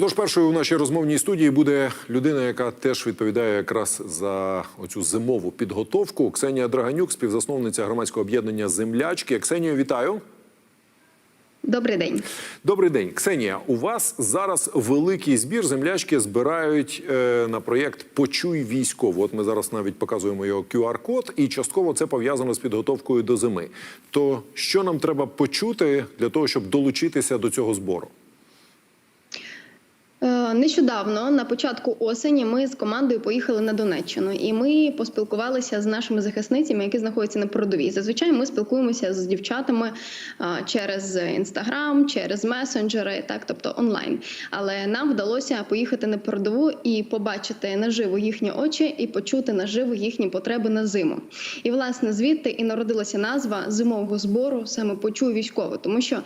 Тож першою у нашій розмовній студії буде людина, яка теж відповідає якраз за оцю зимову підготовку. Ксенія Драганюк, співзасновниця громадського об'єднання Землячки. Ксенію, вітаю. Добрий день. Добрий день, Ксенія. У вас зараз великий збір. Землячки збирають е, на проєкт Почуй військово. От ми зараз навіть показуємо його QR-код, і частково це пов'язано з підготовкою до зими. То що нам треба почути для того, щоб долучитися до цього збору? Нещодавно, на початку осені, ми з командою поїхали на Донеччину, і ми поспілкувалися з нашими захисницями, які знаходяться на передовій. Зазвичай ми спілкуємося з дівчатами через інстаграм, через месенджери, так тобто онлайн. Але нам вдалося поїхати на передову і побачити наживо їхні очі, і почути наживо їхні потреби на зиму. І власне звідти і народилася назва зимового збору саме почуй військово, тому що.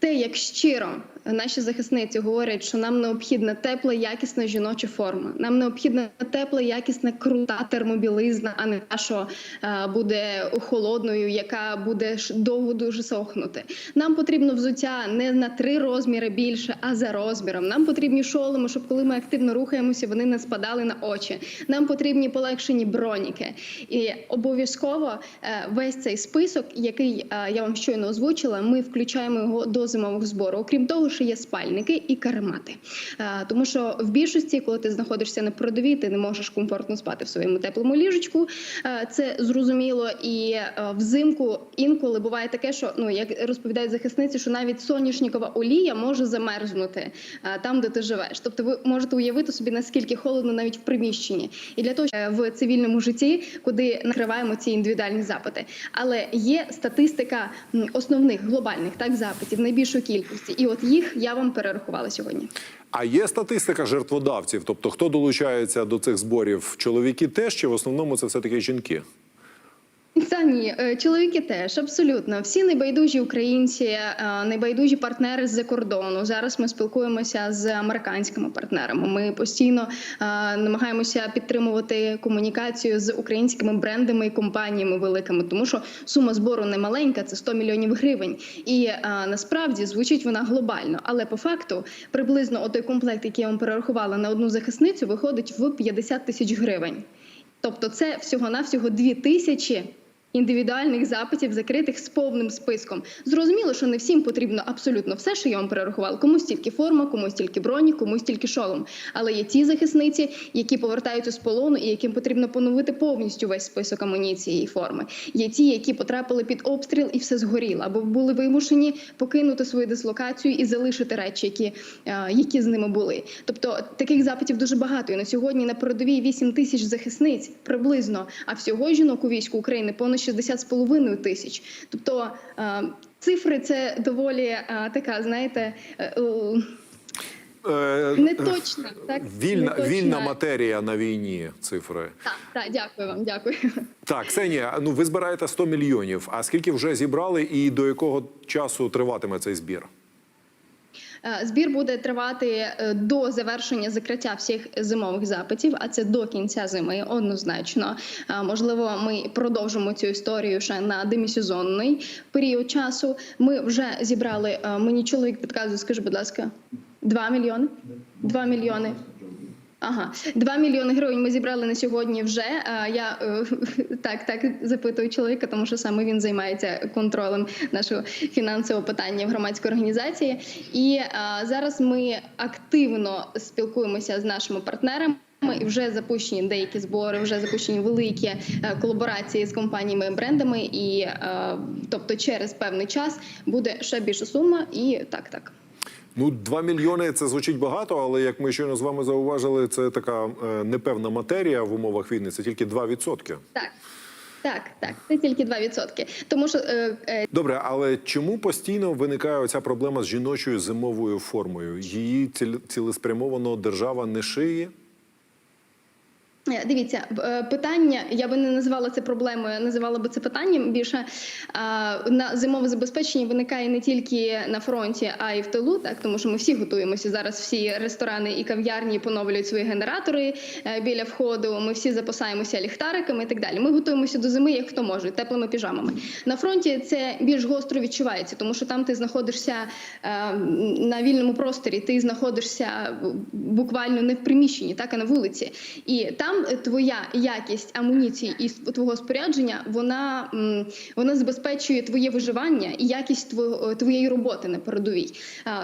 Те, як щиро наші захисниці говорять, що нам необхідна тепла, якісна жіноча форма. Нам необхідна тепла, якісна, крута термобілизна, а не та, що е, буде холодною, яка буде довго дуже сохнути. Нам потрібно взуття не на три розміри більше, а за розміром. Нам потрібні шоломи, щоб коли ми активно рухаємося, вони не спадали на очі. Нам потрібні полегшені броніки. І обов'язково е, весь цей список, який е, я вам щойно озвучила, ми включаємо його до зимового збору. Окрім того, що є спальники і каремати. Е, Тому що в більшості, коли ти знаходишся на передовій, ти не можеш комфортно спати в своєму теплому ліжечку. Е, Це зрозуміло. І е, взимку інколи буває таке, що ну як розповідають захисниці, що навіть соняшникова олія може замерзнути там, де ти живеш. Тобто, ви можете уявити собі наскільки холодно навіть в приміщенні, і для того що, в цивільному житті, куди накриваємо ці індивідуальні запити. Але є статистика основних глобальних так запитів найбільшої кількості, і от їх я вам перерахувала сьогодні. А є статистика жертводавців, тобто хто долучається до цих зборів? Чоловіки теж чи в основному це все таки жінки? Ні, е, чоловіки теж абсолютно всі небайдужі українці, е, небайдужі партнери з-за кордону. Зараз ми спілкуємося з американськими партнерами. Ми постійно е, намагаємося підтримувати комунікацію з українськими брендами і компаніями великими, тому що сума збору не маленька, це 100 мільйонів гривень. І насправді звучить вона глобально. Але по факту приблизно отой комплект, який я вам перерахувала на одну захисницю, виходить в 50 тисяч гривень. Тобто, це всього-навсього 2 тисячі індивідуальних запитів, закритих з повним списком. Зрозуміло, що не всім потрібно абсолютно все, що я вам перерахувала. Комусь тільки форма, комусь тільки броні, комусь тільки шолом. Але є ті захисниці, які повертаються з полону і яким потрібно поновити повністю весь список амуніції і форми. Є ті, які потрапили під обстріл і все згоріло, або були вимушені покинути свою дислокацію і залишити речі, які, е, які з ними були. Тобто таких запитів дуже багато. І на сьогодні на передовій 8 тисяч захисниць приблизно. А всього жінок у війську України понад 60 з половиною тисяч. Тобто е, цифри це доволі е, така, знаєте. е, е, Е, так Вільна, Неточна. вільна матерія на війні. Цифри. Так, так, дякую вам, дякую. Так, Ксенія, ну ви збираєте 100 мільйонів. А скільки вже зібрали, і до якого часу триватиме цей збір? Е, Збір буде тривати е, до завершення закриття всіх зимових запитів, а це до кінця зими однозначно. Е, Можливо, ми продовжимо цю історію ще на демісезонний період часу. Ми вже зібрали. Мені чоловік підказує, скажи, будь ласка, 2 мільйони? 2 мільйони. Ага, 2 мільйони гривень ми зібрали на сьогодні вже. Я е, так так запитую чоловіка, тому що саме він займається контролем нашого фінансового питання в громадській організації. І зараз ми активно спілкуємося з нашими партнерами. І вже запущені деякі збори, вже запущені великі е, колаборації з компаніями брендами, і е, тобто через певний час буде ще більша сума. І так, так. Ну, 2 мільйони це звучить багато, але як ми щойно з вами зауважили, це така е, непевна матерія в умовах війни. Це тільки 2%. Так, так, так. Це тільки 2%. Тому що е, е, Добре, але чому постійно виникає оця проблема з жіночою зимовою формою? Її ціл- цілеспрямовано держава не шиє? Е, Дивіться, е, питання, я би не називала це проблемою, називала би це питанням. Більше е, на зимове забезпечення виникає не тільки на фронті, а й в тилу, так тому що ми всі готуємося. Зараз всі ресторани і кав'ярні поновлюють свої генератори біля входу. Ми всі запасаємося ліхтариками і так далі. Ми готуємося до зими, як хто може, теплими піжамами. На фронті це більш гостро відчувається, тому що там ти знаходишся на вільному просторі, ти знаходишся буквально не в приміщенні, так а на вулиці. І там е, твоя якість амуніції і твого спорядження, вона, вона забезпечує твоє виживання і якість тво- твоєї роботи на передовій.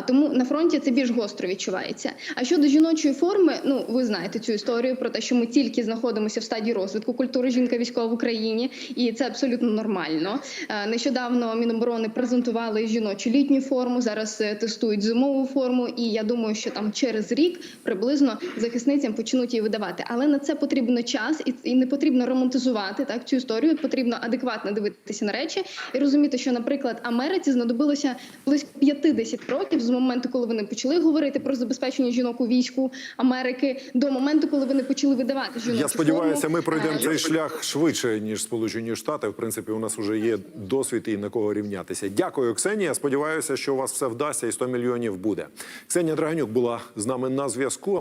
Тому на фронті це більш гостро відчувається. А щодо жіночої форми, ну ви знаєте цю історію про те, що ми тільки знаходимося в стадії розвитку культури жінка військова в Україні, і це абсолютно нормально. Е, Нещодавно Міноборони презентували жіночу літню форму. Зараз е, тестують зимову форму, і я думаю, що там через рік приблизно захисницям почнуть її видавати. Але на це потрібно час, і, і не потрібно романтизувати так цю історію. Потрібно адекватно дивитися на речі і розуміти, що, наприклад, Америці знадобилося близько 50 років з моменту, коли вони почали говорити про забезпечення жінок у війську Америки, до моменту, коли вони почали видавати жіночу Я сподіваюся, форму. ми пройдемо цей шлях швидше ніж Сполучені Штати. В принципі, у нас вже є досвід і на кого рівнятися. Дякую, Ксенія. Сподіваюся, що у вас все вдасться, і 100 мільйонів буде. Ксенія Драганюк була з нами на зв'язку.